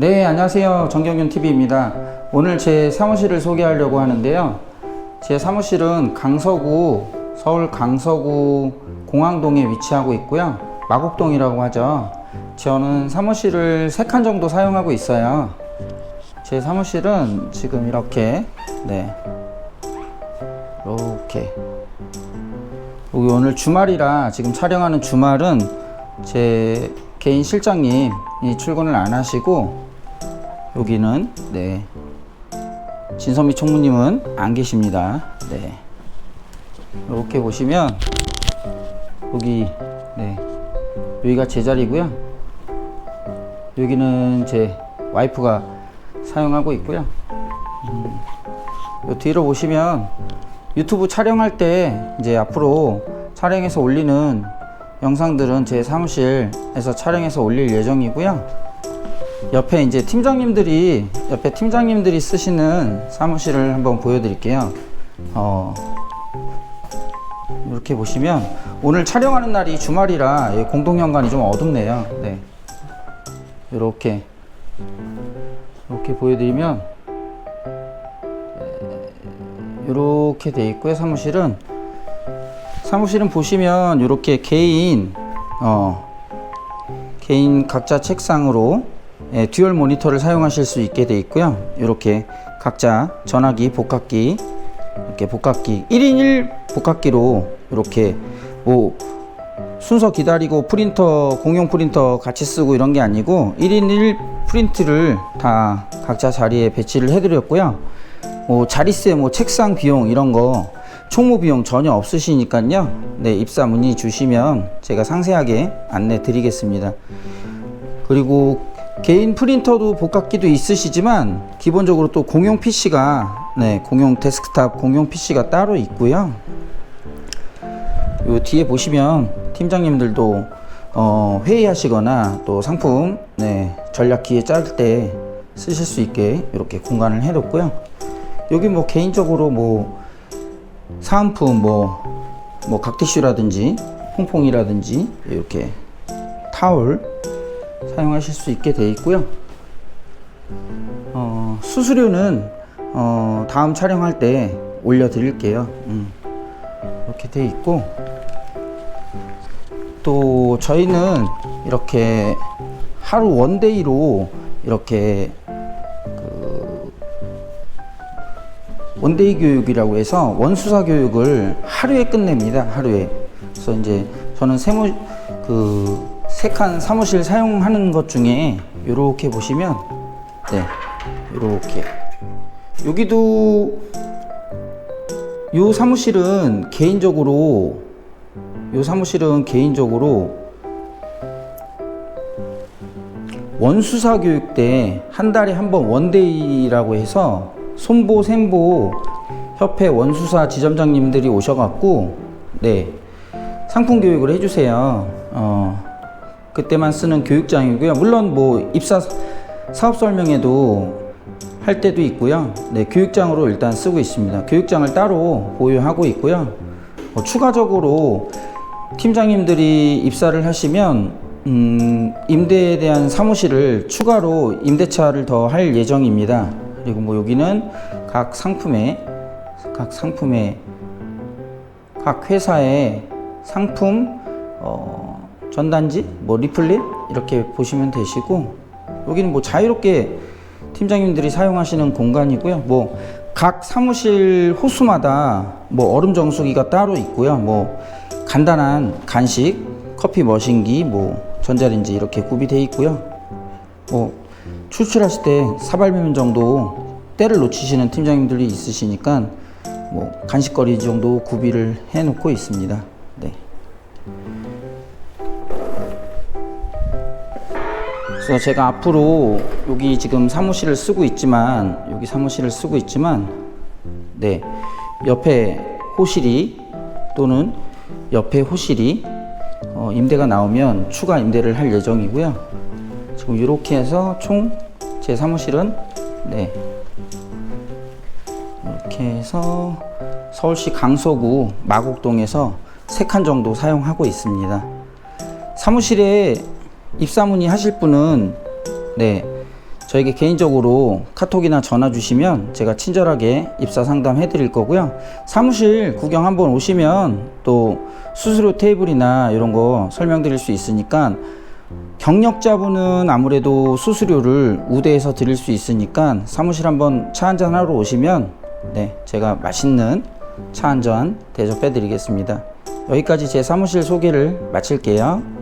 네, 안녕하세요. 정경윤 TV입니다. 오늘 제 사무실을 소개하려고 하는데요. 제 사무실은 강서구, 서울 강서구 공항동에 위치하고 있고요. 마곡동이라고 하죠. 저는 사무실을 3칸 정도 사용하고 있어요. 제 사무실은 지금 이렇게, 네. 이렇게. 여기 오늘 주말이라 지금 촬영하는 주말은 제 개인 실장님이 출근을 안 하시고 여기는 네 진선미 총무님은 안 계십니다. 네 이렇게 보시면 여기 네 여기가 제 자리고요. 여기는 제 와이프가 사용하고 있고요. 음, 요 뒤로 보시면 유튜브 촬영할 때 이제 앞으로 촬영해서 올리는 영상들은 제 사무실에서 촬영해서 올릴 예정이고요. 옆에 이제 팀장님들이 옆에 팀장님들이 쓰시는 사무실을 한번 보여드릴게요. 어, 이렇게 보시면 오늘 촬영하는 날이 주말이라 이 공동연관이 좀 어둡네요. 네, 이렇게 이렇게 보여드리면 이렇게 돼 있고요. 사무실은 사무실은 보시면 이렇게 개인 어 개인 각자 책상으로 예, 듀얼 모니터를 사용하실 수 있게 돼 있고요. 이렇게 각자 전화기, 복합기 이렇게 복합기 1인 1 복합기로 이렇게 뭐 순서 기다리고 프린터 공용 프린터 같이 쓰고 이런 게 아니고 1인 1 프린트를 다 각자 자리에 배치를 해 드렸고요. 뭐 자리세 뭐 책상 비용 이런 거 총무 비용 전혀 없으시니까요. 네, 입사 문의 주시면 제가 상세하게 안내 드리겠습니다. 그리고 개인 프린터도 복합기도 있으시지만 기본적으로 또 공용 PC가 네, 공용 데스크탑 공용 PC가 따로 있고요. 요 뒤에 보시면 팀장님들도 어, 회의하시거나 또 상품 네, 전략 기획 짤 때 쓰실 수 있게 이렇게 공간을 해뒀고요. 여기 뭐 개인적으로 뭐 사은품 뭐, 뭐 각티슈라든지 퐁퐁이라든지 이렇게 타올 사용하실 수 있게 되어 있고요. 어, 수수료는 어, 다음 촬영할 때 올려드릴게요. 음, 이렇게 되어 있고 또 저희는 이렇게 하루 원데이로 이렇게 원데이 교육이라고 해서 원수사 교육을 하루에 끝냅니다. 하루에. 그래서 이제 저는 세무 그 세 칸 사무실 사용하는 것 중에 이렇게 보시면 네. 이렇게 여기도 요 사무실은 개인적으로 요 사무실은 개인적으로 원수사 교육 때 한 달에 한 번 원데이라고 해서 손보 샘보 협회 원수사 지점장님들이 오셔갖고 네 상품 교육을 해주세요. 어 그때만 쓰는 교육장이고요. 물론 뭐 입사 사업 설명회도 할 때도 있고요. 네 교육장으로 일단 쓰고 있습니다. 교육장을 따로 보유하고 있고요. 어, 추가적으로 팀장님들이 입사를 하시면 음, 임대에 대한 사무실을 추가로 임대차를 더 할 예정입니다. 그리고 뭐 여기는 각 상품의 각 상품의 각 회사의 상품 어, 전단지 뭐 리플릿 이렇게 보시면 되시고 여기는 뭐 자유롭게 팀장님들이 사용하시는 공간이고요. 뭐 각 사무실 호수마다 뭐 얼음 정수기가 따로 있고요. 뭐 간단한 간식, 커피 머신기, 뭐 전자레인지 이렇게 구비되어 있고요. 뭐 출출하실 때 사발면 정도 때를 놓치시는 팀장님들이 있으시니까 뭐 간식거리 정도 구비를 해 놓고 있습니다. 네. 그래서 제가 앞으로 여기 지금 사무실을 쓰고 있지만 여기 사무실을 쓰고 있지만 네 옆에 호실이 또는 옆에 호실이 어, 임대가 나오면 추가 임대를 할 예정이고요. 지금 이렇게 해서 총 제 사무실은 네 이렇게 해서 서울시 강서구 마곡동에서 세 칸 정도 사용하고 있습니다. 사무실에 입사 문의 하실 분은 네 저에게 개인적으로 카톡이나 전화 주시면 제가 친절하게 입사 상담 해 드릴 거고요. 사무실 구경 한번 오시면 또 수수료 테이블이나 이런 거 설명드릴 수 있으니까 경력자분은 아무래도 수수료를 우대해서 드릴 수 있으니까 사무실 한번 차 한잔 하러 오시면 네, 제가 맛있는 차 한 잔 대접해 드리겠습니다. 여기까지 제 사무실 소개를 마칠게요.